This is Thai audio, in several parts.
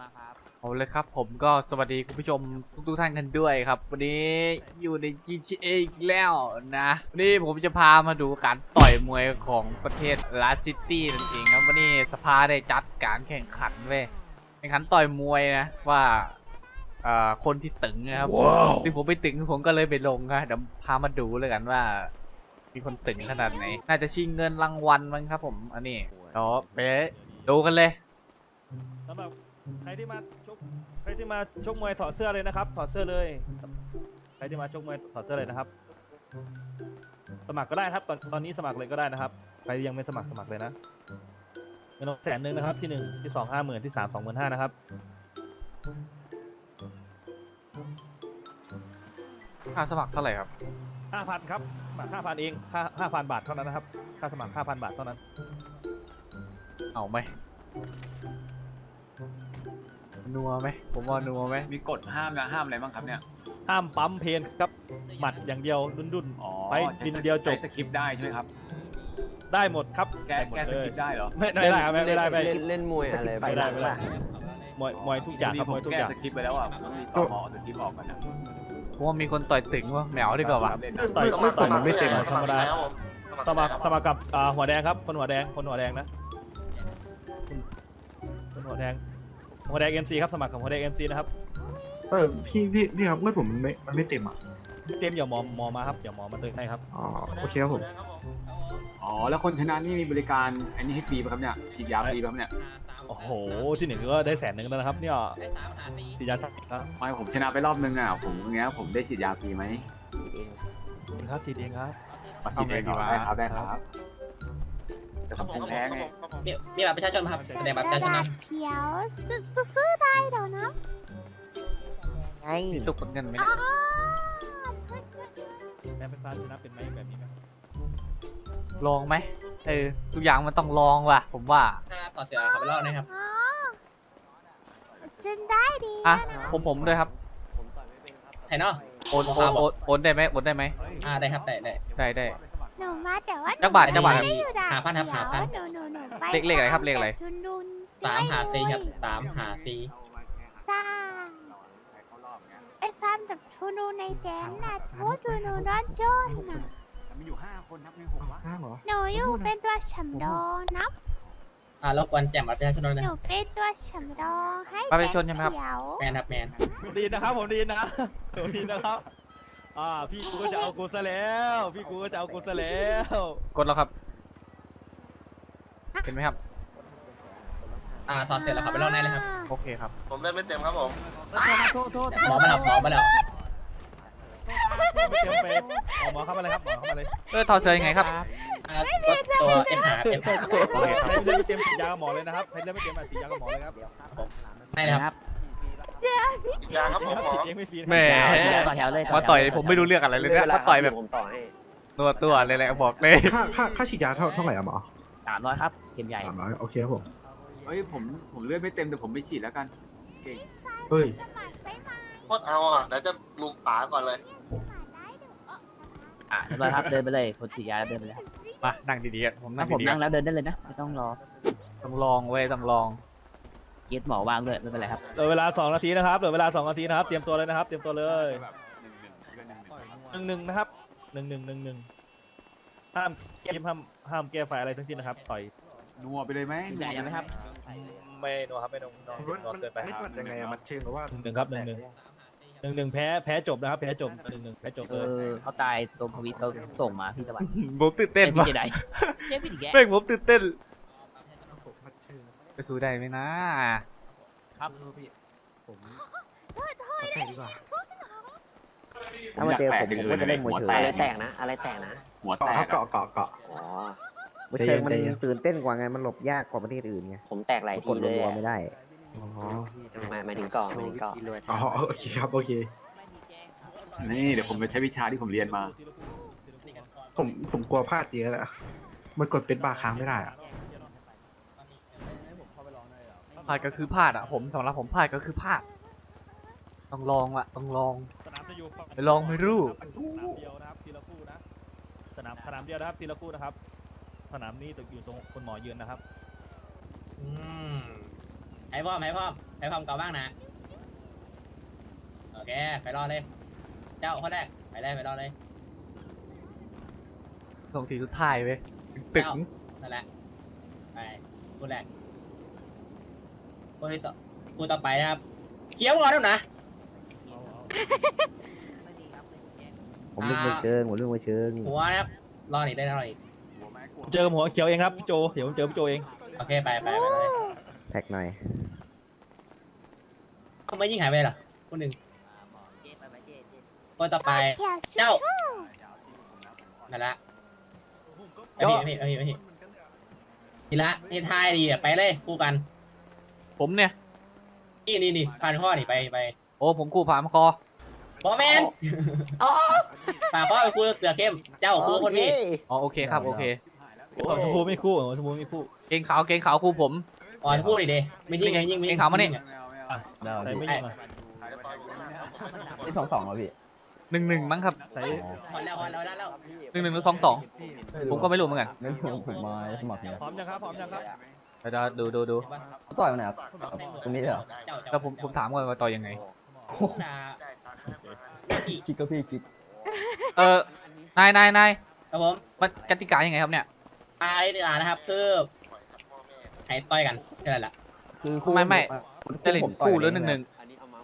มาครับเอาเลยครับผมก็สวัสดีคุณผู้ชมทุกๆท่านกันด้วยครับ วันนี้อยู่ใน GTA อีกแล้วนะวันนี้ผมจะพามาดูการต่อยมวยของประเทศลาซิตี้นั่นเองครับวันนี้สภาได้จัดการแข่งขันเว้ยแข่งขันต่อยมวยนะว่าเอ่อคนที่ตึงนะครับซึ่งผมไปตึงผมก็เลยไปลงนะเดี๋ยวพามาดูเลยกันว่า มีคนตึงขนาดไหนน่าจะชิงเงินรางวัลมั้งครับ ผมอันนี้เดี๋ยวไปดูกันเลยสำหรับ ใครที่มาชกใครที่มาชกมวยถอดเสื้อเลยนะครับ ถอดเสื้อเลย ใครที่มาชกมวยถอดเสื้อเลยนะครับ สมัครก็ได้ครับ ตอนตอนนี้สมัครเลยก็ได้นะครับ ใครยังไม่สมัครสมัครเลยนะเงินแสนหนึ่งนะครับที่หนึ่งที่สองห้าหมื่นที่สามสองหมื่นห้านะครับค่าสมัครเท่าไหร่ครับห้าพันครับสมัครห้าพันเองค่าห้าพันบาทเท่านั้นนะครับ ค่าสมัครห้าพันบาทเท่านั้น เอาไหม นัวไหมผมว่านัวไหมมีกฎห้ามนะห้ามอะไรบ้างครับเนี่ย ห้ามปั๊มเพนครับ หมัดอย่างเดียวดุนอ๋อไปบินเดียวจบ ใช้สคริปต์ได้ใช่ไหมครับๆได้หมดครับแก้ได้หมดแก้สเลคยริปต์ได้เหรอไม่ไม่ได้ครับไม่ได้ไม่เล่นเล่นมวยอะไรไม่ได้บ้างไม่ได้ล่ะมวยมวยทุกอย่างครับผมมวยทุกแก้อย่างสคริปต์ไปแล้วอะผมต้องมีต่อหมอสคริปต์ออกกันนะผมว่ามีคนต่อยตึงวะแมวดีกว่าวะเล่นต่อยสมัครต่อยสมัครไม่เต็มเลยธรรมดาแล้วผมสมัครสมัครกับอ่าหัวแดงครับ คนหัวแดงคนหัวแดงนะคนหัวแดง หัวแดง MC ครับสมัครกับหัวแดง MC นะครับเออพี่พี่พี่ครับเมื่อผมมันไม่มันไม่เต็มอะเต็มอย่าหมอหมอมาครับอย่าหมอมาเติมให้ครับอ๋อโอเคครับผมอ๋อแล้วคนชนะนี่มีบริการอันนี้ให้ฟรีป่ะครับเนี่ยฉีดยาฟรีป่ะครับเนี่ยโอ้โหที่หนึ่งก็ได้แสนหนึ่งแล้วนะครับเนี่ยสียาทักครับไม่ผมชนะไปรอบนึงอะผมอย่างเงี้ยผมได้ฉีดยาฟรีไหมครับทีเองครับมาฉีดเองเหรอได้ครับได้ครับ แต่ผมภูมิแพ้ไงมีมีบัตรประชาชนไหมครับแสดงบัตรประชาชนนะเขียวซื้อซื้อได้เดี๋ยวนะไงมีตุกคนเงินไหมอ๋อแม่เป็นฟ้าชนะเป็นไหมแบบนี้ไหมลองไหมเออทุกอย่างมันต้องลองว่ะ ผมว่าถ้าต่อเสือขับไปรอบนะครับอ๋อจนได้ดีอะผมผมด้วยครับไผ่เนาะโอนโอนโอนโอนได้ไหมโอนได้ไหมอ่าได้ครับได้ได้ได้ได้ หนูมาแต่ว่าจักบาทหนูจักบาทไม่ได้อยู่ด่านหาพันครับเขียวหาพันหนูหนูหนูไปเลขเลขอะไรครับเลขอะไรดุนดุนสามหาสี่ครับเลยสามหาสี่สร้างไอ้ฟาร์มแบบทูนูในแดนน่ะโทษทูนูร้อนจนน่ะมีอยู่ห้าคนครับในหกวะห้างเหรอ หนูอยู่เป็นตัวฉำรองนะอ่ารบกวนแจมบัตรประชาชนด้วยหนะนูเป็นตัวฉำรองให้บัตรประชาชนใช่ไหมครับ แดนเขียว แมนครับแมนผมดีนะครับผมดีนะผมดีนะครับ อ่าพี่กูก็จะเอากูซะแล้ว พี่กูก็จะเอากูซะแล้วกดแล้วครับ เห็นไหมครับ อ่าต่อเสือแล้วขับไปรอบได้เลยครับโอเคครับ ผมเล่นไม่เต็มครับผมหมอมาแล้วหมอมาแล้วไม่เต็มไปหมอเข้ามาเลยครับหมอเข้ามาเลยเออถอดเสื้อยังไงครับ อ่ากดตัวเอ็มหาเอ็มหาโอเคใครเล่นไม่เต็มฉีดยากับหมอเลยนะครับใครเล่นไม่เต็มมาฉีดยากับหมอเลยครับ ได้นะครับ ยาครับผมหมอฉีดเองไม่ฟรีนะแหมต่อแถวเลยมาต่อยผมไม่รู้เรื่องอะไรเลยนะมาต่อยแบบผมต่อให้ตัวตัวเลยแหละบอกเลยค่าค่าค่าฉีดยาเท่าเท่าไหร่อะหมอสามร้อยครับเข็มใหญ่สามร้อยโอเคครับผมเฮ้ยผมผมเลือดไม่เต็มแต่ผมไปฉีดแล้วกันเก่งเฮ้ยสมัครได้ไหมโคตรเอาอะเดี๋ยวจะลุมป๋าก่อนเลยอะเรียบร้อยครับเดินไปเลยคนฉีดยาแล้วเดินไปเลยครับมานั่งดีๆอะผมนั่ถ้างผมดีๆนั่อะงแล้วเดินได้เลยนะไม่ต้องรอต้องลองเว้ยต้องลอง เกียรหมอวางด้วยไม่เป็นไรครับ เหลือเวลา2นาทีนะครับเหลือเวลา2นาทีนะครับเตรียมตัวเลยนะครับ เตรียมตัวเลยแบบหนึ่งหนึ่งเลือดหนึ่งหนึ่งหนึ่งหนึ่งนะครับหนึ่งหนึ่งหนึ่งหนึ่งห้ามแก้ห้ามห้ามแก้ไฟอะไรทั้งสิ้นนะครับต่อยนัวไปเลยไหมเข็มใหญ่ยังไหมครับ ไม่นอนครับไม่นอนนอนมันนอนมันเกินไปไม่วัดยังไงอะมันเชิงหรือว่าหนึ่งหนึ่งครับหนึ่งหนึ่งหนึ่งหนึ่งแพ้แพ้จบนะครับ แพ้จบหนึ่งหนึ่งแพ้จบเอเลยอเขาตายตรงทวิตเขาส่งมาพี่ตะวันผมตื่นเต้นพี่ว่ะเจไดเรียกพี่ถึงแกเฮ้ยผมตื่นเต้นมันเชิง ไปสู้ได้ไหมนะครับผมแต่งดีกว่าถ้ามาเจอผมผมก็จะเล่นมวยเถื่อนอะไรแตกนะ อะไรแตกนะ หัวแตเกาะครับกเกาะเกาะเกาะอ๋อใจเย็นใจเย็นตื่นเต้นกว่าไงมันหลบยากกว่าประเทศอื่นไงผมแตกหลายกทีดเลยรัวอะๆไม่ได้อ๋อหมายหมายถึงเกาะหมายถึงเกาะอ๋อโอเคครับโอเคนี่เดี๋ยวผมจะใช้วิชาที่ผมเรียนมา ผมผมกลัวพลาดเยอะแหละมันกดเป็นบาร์ค้างไม่ได้อะ พลาดก็คือพลาดอะผมสำหรับผมพลาดก็คือพลาด ต้องลองอะต้องลอง สนามจะอยู่ฝั่งไปลองไม่รู้ สนามเดียวนะครับทีละคู่นะสนามสนามเดียวนะครับทีละคู่นะครับ สนามนี้ตกอยู่ตรงคนหมอยืนนะครับอืมไอ้พ่อมไอ้พ่อมใครพร้อมเก่าบ้างนะ โอเค ไปรอเลย เจ้าคนแรก ไปเลย ไปรอเลย ส่งทีสุดท้ายเว้ยตึงนั่นแหละ ไปคนแรก คนที่สองกูต่อไปนะครับเคี้ยวก่อนแล้วนะ ผมเลือกมือเชิงผมเลือกมือเชิงหัวนะครับรอหนีได้รอหนีเจอหัวเขียวเองครับพี่โจ เดี๋ยวผมเจอพี่โจเอง โอเคไปไปไปเลยแท็กหน่อยเขาไม่ยิ่งหายไปเหรอคนหนึ่งคนต่อไป เจ้านั่นละไม่ผิดไม่พี่พี่ทีละนี่ทายดีอะไปเลยคู่กัน ผมเนี่ย นี่นี่นี่ผ่านข้อนี่ไปไปโอ้ผมกู้ผามคอบอแมนผ่านข้อไปคุยกับเสือเข้ม เจ้าคู่คนนี้อ๋อโอเคครับโอเคหัวชมพูไม่คู่หัวชมพูไม่คู่ เกงขาวเกงขาวคู่ผมอ๋อพูดดิเดไม่ยิงไม่ยิงไม่ยิงเอ็งข่าวมานี่ไม่เอาไม่เอาอะใส่ไม่ยิงอะจะต่อยผมนะครับผมไม่ถูกนี่สองสองเหรอพี่หนึ่งหนึ่งมั้งครับใส่พอแล้วพอแล้วได้แล้วหนึ่งหนึ่งหรือสองสองผมก็ไม่รู้เหมือนกันงั้นผมผมมาสมัครเนี่ยพร้อมยังครับพร้อมยังครับ เดี๋ยวดูดูดูต่อยวันไหนครับ ตรงนี้เลยเหรอเจ้าแล้วผมผมถามก่อนว่าต่อยังไงด่าจ่ายตังค์ให้มาพี่คิดก็พี่คิดเออนายนายนายครับผมมันกติกายังไงครับเนี่ยไอ้เดือนะครับคือปล่อยกับพ่อแม่ให้ต่อยกันแค่นั้นแหละคือคู่ไม่ไม่ผมจะเล่นผมต่อยคู่หรือหนึ่งหนึ่ง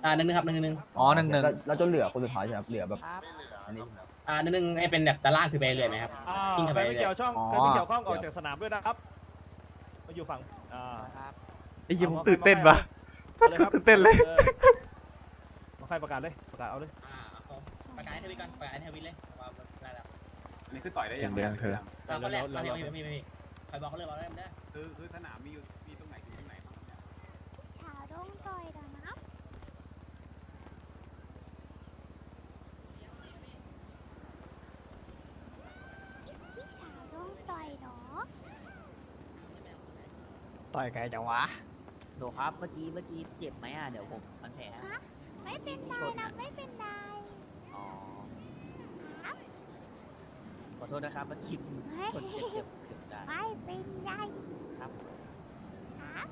อ่าหนึ่งหนึ่งครับหนึ่งหนึ่งอ๋อหนึ่งหนึ่งแล้วแล้วจนเหลือคนสุดท้ายใช่ไหมครับเหลือแบบไม่เหลืออันนี้ อ่าหนึ่งหนึ่งให้เป็นแบบตารางคือไปเรื่อยไหมครับ อ่าทิ้งเข้าใคไปรไม่เกี่ยวช่องใครไม่เกี่ยวข้องออกจากสนามด้วยนะครับ มาอยู่ฝั่งอ่าไอ้ยี่ผมตื่นเต้นปะสัตว์ตื่นเต้นเลยมาใครประกาศเลยประกาศเอาเลยอ่าเอาประกาศให้ทวิตก่อนประกาศให้ทวิตเลยว่าได้แล้วอันนี้คือต่อยได้ยังเดี๋ยวเธออ่าคนแรกไม่ไม่ไม่ไม่ไม่ใครบอกเขาเลยบอกเลยนะคือคือสนามมีอยู่มีตรงไหนถึงตรงไหนบ้างเนี่ย ชาวดงต่อยเด้อนะพี่ชาวดงต่อยเนาะ ต่ อยไกลจังวะโดครับ เมื่อกี้ เมื่อกี้เจ็บไหมอะ เดี๋ยวผมพันแผลให้ ไม่เป็นไรนะไม่เป็นไรอ๋อ ครับขอโทษนะครับเมื่อกี้เฮ้ยชนเจ็บเจ็บเจ็บได้ไม่เป็นไรครับ ครับ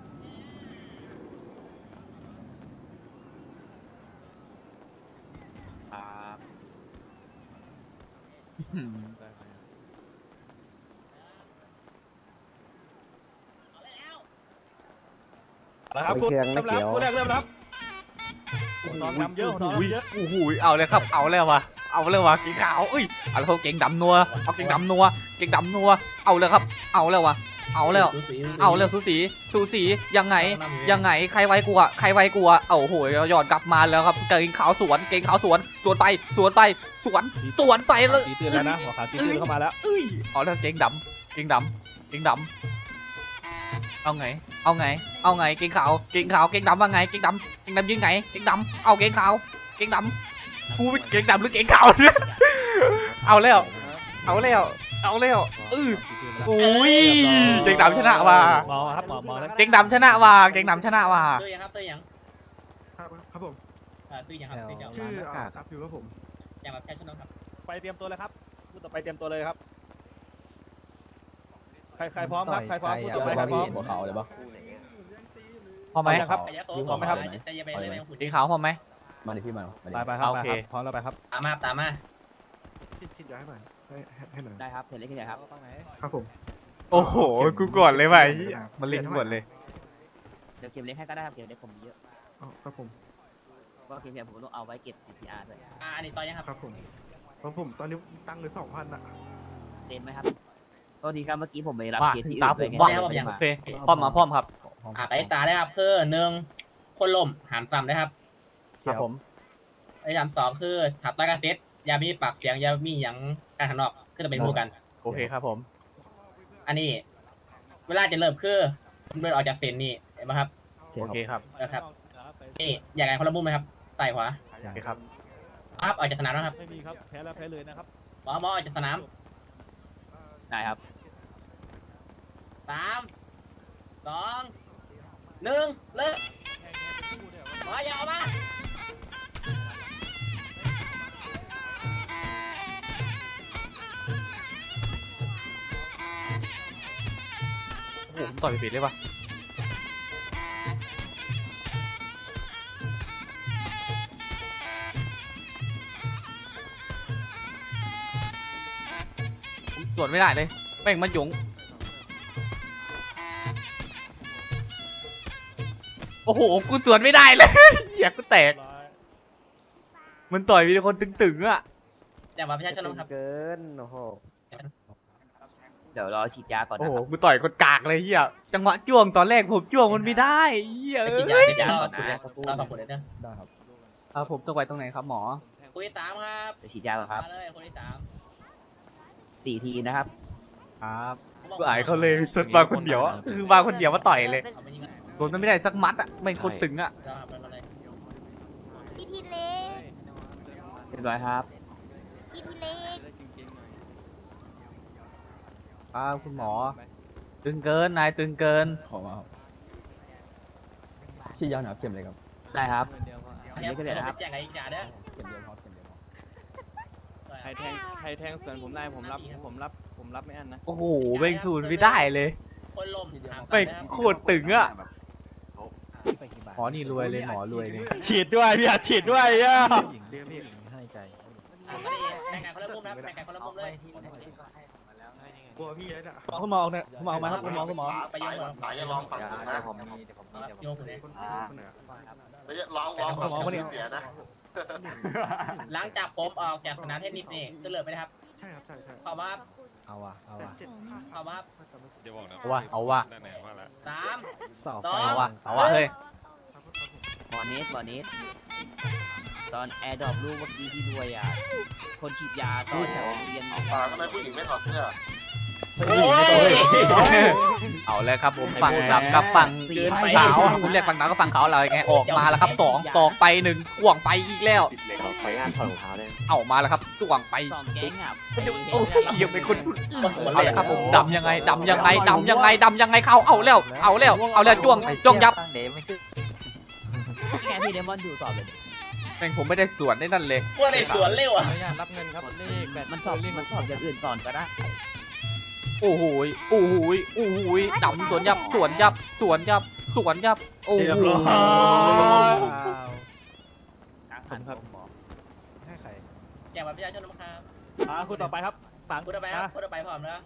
ครับ นะครับไม่เชื่องไม่เริ่มแล้วเกี่ยวคู่แรกเริ่มแล้วน้องนำเยอะน้องนำเยอะโอ้โหเอาเลยครับ เอาแล้ววะเอาแล้ววะเก่งขาวเอ้ยเอาแล้วเก่งดำนัวเอาเก่งดำนัวเก่งดำนัว เอาแล้วครับ เอาแล้ววะเอาแล้ว เอาแล้วสูสีสูสียังไงยังไงใครไว้กูอะใครไว้กูอะเอาโอ้โหหยอดกลับมาแล้วครับ เก่งขาวสวนเก่งขาวสวนสวนไปสวนไปสวนสวนไปเลยตีตื่นแล้วนะหัวขาวตีตื่นเข้ามาแล้วเอ้ยเอาแล้วเก่งดำเก่งดำเก่งดำ เอาไง เอาไง เอาไง เก่งขาว เก่งขาว เก่งดำว่าไง เก่งดำเก่งดำยิงไง เก่งดำเอาเก่งขาว เก่งดำกูเก่งดำหรือเก่งขาวเนี่ยเอาแล้ว เอาแล้ว เอาแล้วเอออุ้ย เก่งดำชนะว่ะหมอครับหมอหมอแล้วเก่งดำชนะว่ะเก่งดำชนะว่ะตื้อยังครับตื้อยังครับครับผมอ่าตื้อยังครับตื้อยังชื่ออ่าครับอยู่ว่าผมอย่างแบบแค่ชุดน้องครับ ไปเตรียมตัวเลยครับพูดต่อไปเตรียมตัวเลยครับใค รใครพร้อมครับใครพร้อมพูดต่อไปใครพร้อม หัวเขาเลยปะ พอไหมยังครับไปยักษ์โตยิงก่อนผมไหมครับจะอย่าไปเลยไม่ต้องขุดเก่งขาวพอไหม มาดิพี่มามาดิไปไปครับโอไปเค ครับพร้อมแล้วไปครับตามมาตามมาชิดชิดย้ายหน่อยให้ให้ให้หน่อยได้ครับเห็นเล็กขึ้นใหญ่ครับ ครับผมโอ้โห กูก่อนเลยว่ะมันเล่นก่อนเลย เดี๋ยวเก็บเล็กให้ก็ได้ครับเก็บเล็กผมมีเยอะอ๋อครับผมก็เก็บเล็กผมต้องเอาไว้เก็บ CPR ด้วยอ่าอันนี้ต่อยังครับครับผมเพราะผมตอนนี้ตั้งเลยสองพันอะเต็มไหมครับ โทษทีครับเมื่อกี้ผมไปรับว่าเคสที่ตาอื่นผด้วยมไงว่าไม่ได้โอมาเคพร้อมมาพร้อมครับอ่าไปตาได้ครับคือหนึ่งคนล่มหันซ้ำได้ครับครับผม ไอ้ยำสองคือถับตากาเซ็ตอยามีปากเสียงอยามีหยังการข้างนอกคือจะเป็นคู่กัน โอเคครับผมอันนี้ เวลาจะเริ่มคือมันเดินออกจากเฟนนี่เห็นไหมครับโอเคครับนะครับนี่อยากกันคนละมุมไหมครับใต้ขวาโอเคครับอัพออกจากสนามนะครับไม่มีครับ แพ้แล้วแพ้เลยนะครับหมอหมอออกจากสนาม ได้ครับ สามสองหนึ่งเลิกขอย่าออกมาโอ้โหผมต่อยปิดเลยวะตรวจไม่ได้เลยแม่งมันหยง อ้โห กูสวนไม่ได้เลยเหี้ยกูแตกร้อยมันต่อยมีแต่คนตึงๆอะ แต่บัตรประชาชนนะครับ เกินโอ้โหเดี๋ยวรอฉีดยาก่อนโอ้นะโห ครับกูต่อยคนกากเลยเฮียจังหวะจ้วงตอนแรกผมจ้วงมันไม่ได้เฮียไปเอ้ฉีดยายฉีดยาก่อนนะเราสองคนเลยนะได้ครับเอาผมต้องไปตรงไหนครับหมอ คนที่สามครับเดี๋ยวฉีดยาก่อนครับมาเลยคนที่สามสี่ทีนะครับ ครับ กูอายเขาเลยสุดมาคนเดียวอะคือมาคนเดียวมาต่อยเลย เอาไปยิงโดนมันไม่ได้สักมัดอะไม่งคนตึงอะเราเอาไปมาเลยพิธีเล็กเรียบร้อยครับพิธีเล็กครับคุณหมอ ตึงเกินนายตึงเกินขอมาครับฉีดยาหนาเข็มเลยครับได้ครับอันนี้ก็เดี๋ยวนะครับแจ้งไอ้จ่าเด้อเข็มเดียวพอเข็มเดียวพอใครแทงใครแทงสวนผมได้ผมรับผมรับโอ้โหแม่งสูนไม่ได้เลยคนลมถามแม่งนะครับโคตรตึงอะ หมอนี่รวยเลยหมอรวยเลยฉีดด้วยพี่อาฉีดด้วยอะอะพอดีแบ่งกันคนละมุมนะครับแบ่งกันคนละมุมเลยกลัวพี่แล้วคุณหมอเนี่ยคุณหมอมาครับคุณหมอคุณหมอไปโยงก่อนป๋าอย่าลองฝั่งผมนะโยงคนเลยไม่ใช่ลองลองฝั่งผมเสียนะหลังจากผมออกจากสนามเทนนิสนี่ก็เลิกไปนะครับใช่ครับใช่ใช่ขอบครับ เอาว่ะเอาว่ะขอบครับเอาว่ะเอาว่ะสาม สอบสองเอาว่ะเอาว่ะเฮ้ยหมอเนสหมอเนสตอนแอร์ดรอปลูกเมื่อกี้ที่รวยอะ คนฉีดยาตอนแถวเรียนป๋าทำไมผู้หญิงไม่ถอดเสื้อ เอาเลยครับผมฝั่งดำกับฝั่งขาวคุณเรียกฝั่งดำกับฝั่งขาวอะไรไงออกมาแล้วครับสองตอกไปหนึ่งจ่วงไปอีกแล้วขออนุญาตถอดรองเท้าได้เอามาแล้วครับจ่วงไปสองแก๊งอะโอ้ยยังเป็นคนเอาเลยครับผมดำยังไงดำยังไงดำยังไงดำยังไงเข้าเอาแล้ว เอาแล้วเอาแล้วจ้วงจ้วงยับนี่ไงพี่เดมอนอยู่สอบเลยดิแม่งผมไม่ได้สวนได้นั่นเลยพวกในสวนเร็วอะรับเงินครับเลขแปดมันสอบมันสอบอย่างอื่นก่อนก็ได้ โอ้โหยโอ้โหยโอ้โหยดำสวนยับสวนยับสวนยับสวนยับ โอ้เรียบโหร้อยผมครับให้ใครแจกบัตรประชาชนนะครับอ่าคุณต่อไปครับปังพูดต่อไปครับพูดต่อไปพร้อมแล้ว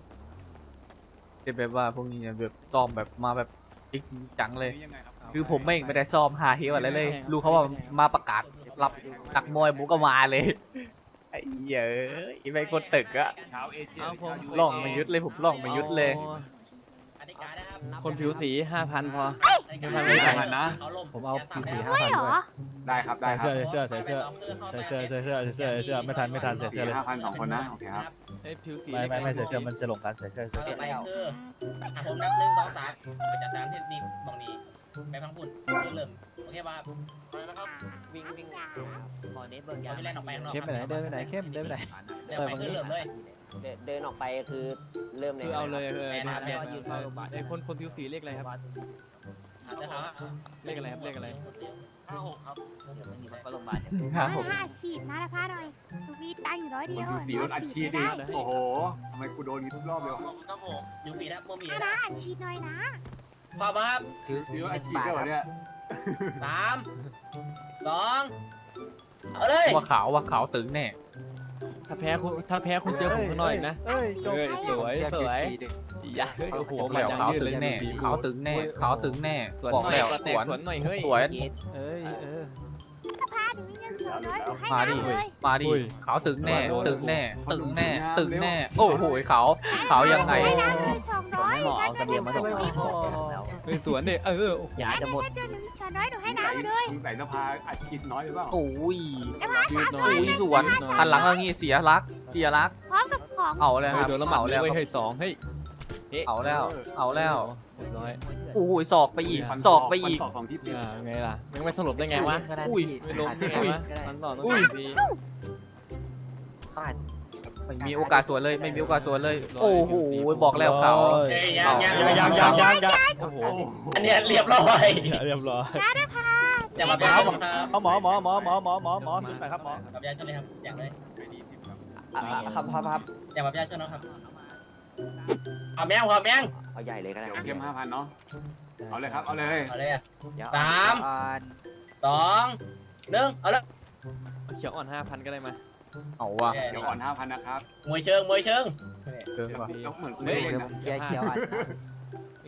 จะแบบว่าพวกนี้เนี่ยแบบซ้อมแบบมาแบบจริงจังเลย คือผมไม่ไม่ได้ซ้อมหาเฮวอะไรเลย รู้เขาว่ามาประกาศรับนักมวยผมก็มาเลย ไอ้เหี้ยเอ้ยไม่คนตึกอะล่องมายุดเลยผมล่องมายุดเลยอธิการนะครับคนผิวสีห้าพันพอ ไม่ไม่ได้นะเขาลมผมเอาผิวสีใช่เหรอได้ครับได้ใส่ครับเสื้อใส่เสื้อใส่เสื้อใส่เสื้อใส่เสื้อใส่เสื้อใส่เสื้อไม่ทันไม่ทันใส่เสื้อเลยห้าพันสองคนนะโอเคครับผิวสีไม่ไม่ไม่ใส่เสื้อมันจะหลงกันใส่เสื้อใส่ต่เสื้ออไปคืออะผมนับหนึ่งสองสามไปจัดสามที่นี่มองนี้ ไปฟังพูดเริ่มโอเคป่ะไปนะครับวิ่งวิ่งหมอเนสเบิกยาเราจะเล่นออกไปข้างนอกเข้มไปไหนเดินไปไหนเข้มเดินไปไหนเดินไปคือเริ่มเลยเดินออกไปคือเริ่มคือเอาเลยเออแม่นะครับแม่ยืนเข้าโรงพยาบาลไอคนคนผิวสีเลขอะไรครับอาจจะถามเลขอะไรครับเลขอะไรห้าหกครับเดี๋ยวมันอยู่เข้าโรงพยาบาลครับผมห้าฉีดนะนะพาหน่อยดูวีตังค์อยู่ร้อยคเดีนยวดูสีรถอัดฉีดดิโอ้โหทำไมกูโดนทุกรอบเลยวะขอบคุณครับผมยูปีนะโมมีนะนะอัดฉีดหน่อยนะ พร้อมครับสีรถอัดฉีดด้วยเหรอเนี่ยสามสองเอาเลยว่าขาวว่าขาวตึงแน่ถ้าแพ้คุณถ้าแพ้คุณเจอผมข้างนอกอีกนะเอ้ยจบเฮ้ยให้สวยสวยอย่าเฮ้ยโอ้โหบอกมาแล้วจังขาวยืดตึเลงยแน่สีขาวตึงแน่ขาวตึงแน่สวนบอกหน่อยแล้วก็สแตกวนสวนหน่อยเฮ้ยสวนเกตเอ้ยเออ พาหนูมีเงินสองร้อยหนูให้มาดิน้ำเลยมาดิอุ้ย ขาวตึงแน่ตึงแน่ตึงแน่ตึงแน่โอ้โหขาวขาวยังไง ให้น้ำเลยสองร้อยหมอเอาเสบียงมาส่งให้ เฮ้ยสวนเนี่ยเออยาจะหมด เดือนหนึ่งสองร้อยหนูให้น้ำมาเลยมึงใส่สภาอัดฉีดน้อยหรือเปล่าโอ้ยยืดหน่อโอ้ยยสวนหันหลังอย่างงี้เสียรัก เสียรัก พร้อมกับของเอาแล้วคเฮ้ยรับโดนละหมัดเอาเลแล้ยวเว้ยครับเฮ้ยสองเฮ้ยเอาแล้ว เอาแล้วเรียบร้อยโอ้ยศอกไปอีกศอกไปอีกสอกสองทิศอ่าไงล่ะมึงไม่สรุปได้ไงวะอุ้ยไม่ล้มได้ไงวะมันต่อต้องอุ้ยดี ไม่มีโอกาสสวนเลยไม่มีโอกาสสวนเลย โอ้โหบอกแล้วเขาเอ้ยยังยังยังยังยังยังยังโอ้โหอันเนี้ยเรียบร้อยเรียบร้อยอย่ามาเป็นครับเอาหมอหมอหมอหมอหมอหมอหมอขึ้นไปครับหมอกับประชาชนเลยครับอย่างเลยครับครับครับอย่ามาประชาชนนะครับเอาแมงเอาแมงเอาใหญ่เลยก็ได้เข้มห้าพันเนาะเอาเลยครับเอาเลยเอาเลยอะสามสองหนึ่งเอาเลยเขียวอ่อนห้าพันก็ได้มา เอาว่ะเดี๋ยวอ่อนห้าพันนะครับมวยเชิงมวยเชิงเกินว่ะแล้วเหมือนกูเฮ้ไม่ยได้เดี๋ยวนะผมเชียร์เขียวอะ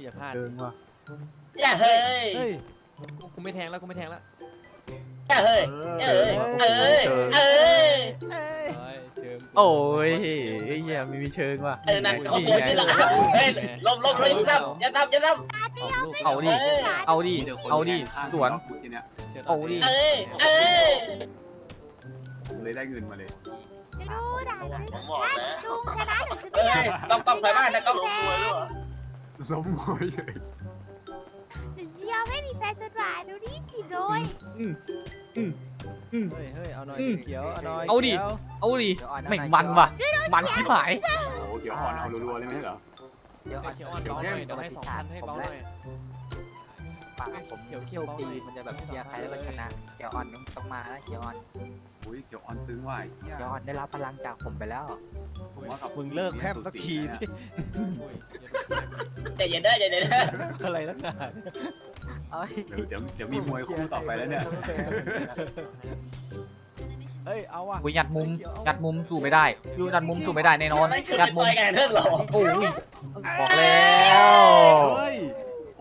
อย่าพลาดเกินว่ะอย่าเฮ้ยเฮ้ยกูไม่แทงแล้วกูไม่แทงแล้วอย่าเฮ้ยเอเอ้ยอเอ้ยเอ้ยเฮ้ยเชิงโอ้ยไอ้เหี้ยไม่มีเชิงว่ะเออนั่นเขาโพสนี่แหละเฮ้ยลบลบเลยอย่าทำอย่าทำอย่าทเอาดิเอาดิเอาดิสวนทีเนี้ยเอาดิำเอ้ยเอ้ย เลยได้เงินมาเลย จะดูด่าเลยผมบอกแล้ว ลุงชนะหนูจะเอ้ยต้องต้องถอยบ้านนะต้องลงมวยด้วยเหรอล้มมวยเฉยหนูเชียร์ไม่มีแฟนจนหวานดูนี่สิโดยเฮ้ยเฮ้ยเอาหน่อยอืมเขียวเอาหน่อยเอาดิ ขียวเอาดิแม่งมันว่ะ มันชิบหาย โอ้โหเดี๋ยวอ่อนเอารัวๆเลยไม่ใช่เหรอ เดี๋ยวเขียวอ่อนเบาหน่อยเดี๋ยวให้สองพันให้เบาหน่อย ปากผมเขียวโชคดีมันจะแบบเชียร์ใครแล้วก็ชนะเขียวอ่อนต้องมาแล้วเขียวอ่อนอุ้ยเดี๋ยวอ่อนตึงว่ะไอ้เหี้ยเขียวอ่อนได้รับพลังจากผมไปแล้วผมว่ากับมึงเลิกแพร่มสักทีสิใจเย็นได้ใจเย็นได้อะไรนักหนาเอ้ยเดี๋ยวเดี๋ยวเดี๋ยวมีมวยคู่ต่อไปแล้วเนี่ยเฮ้ยเอาอะกูยัดมุมยัดมุมสู้ไม่ได้ยูยัดมุมสู้ไม่ได้แน่นอนไม่คือยัดเป็นมุต่มอยกันเรื่องหรอโอ้ยบอกแล้วเฮ้ย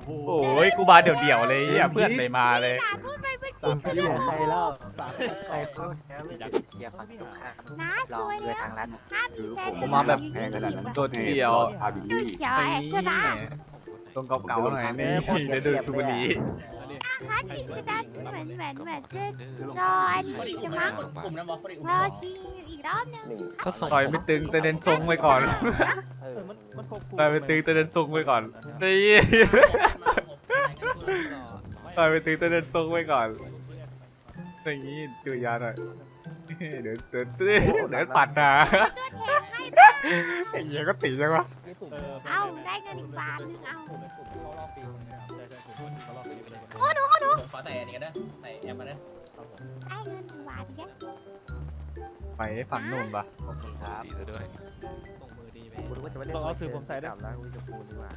โอ้โหโอ้ยกูมาเดี่ยวๆเลยเหี้ยเพื่อนไม่มาเลยด่าพูดไปเมื่อกี้เชียร์ใครแล้วใครเขาเชียร์ฝั่งตรงข้ามน้าลสองวยเรือแล้วทางลัดห้ามมีแฟนผมมาแบบแพงขนาดนั้นโดดเดี่ยวพาบิลดูลี่เขียวแอบชนะตรงเก่าๆหน่อยนี่เดี๋ยวดูซูบุรีฮันดิชนะเหมือนเหมือนเหมือนจะรออันนี้จะมั้งกลุ่มนั้นบอกคนอื่นรอชิงอีกรอบนึงต่อยไม่ตึงแต่เน้นทรงไว้ก่อนเออมันมันควบคุมต่อยไม่ตึงแต่เน้นทรงไว้ก่อนนี่ ต่อยไปตึงแต่เน้นทรงไว้ก่อนอย่างนี้ดูยาหน่อย เดี๋ยวเดี๋ยวเดี๋ยวปัดนะตัวแทนให้บ้างไอ้เหี้ยก็ตีจังวะเอาได้เงินอีกบาทนึงเอาเข้ารอบปีใช่ใช่ผมเข้ารอบปีไปเลยโอ้ดูเขาดูขอใส่อันนี้กันนะใส่แอมมานะได้เงินอีกบาทอีกแล้ว ไปฝั่งนู่นปะครับส่งมือดีไปกูรู้ว่าจะไม่ได้ต้องเอาซื้อผมใส่ด้วย แล้วกูจะพูดดีกว่า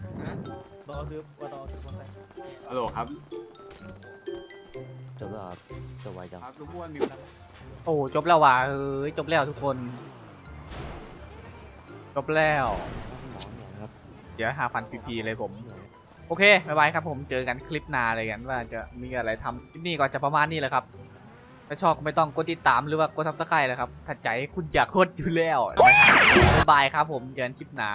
ต้องเอาซื้อว่าต้องเอาซื้อผมใส่ฮัลโหลครับ จบแล้วจบไวจังครับลูกบ้วนมีโอ้จบแล้วว่ะเฮ้ยจบแล้วทุกคน จบแล้ว หมอเนี่ยนะครับเดี๋ยวหาฟันพีพีเลยผม โอเค บ๊ายบายครับผม เจอกันคลิปหน้าอะไรกันว่าจะมีอะไรทำคลิปนี้ก็จะประมาณนี้แหละครับ ถ้าชอบก็ไม่ต้องกดติดตามหรือว่ากดซับสไครต์เลยครับ ถ้าใจคุณอยากกดอยู่แล้ว บ๊ายบายครับผมเจอกันคลิปหน้า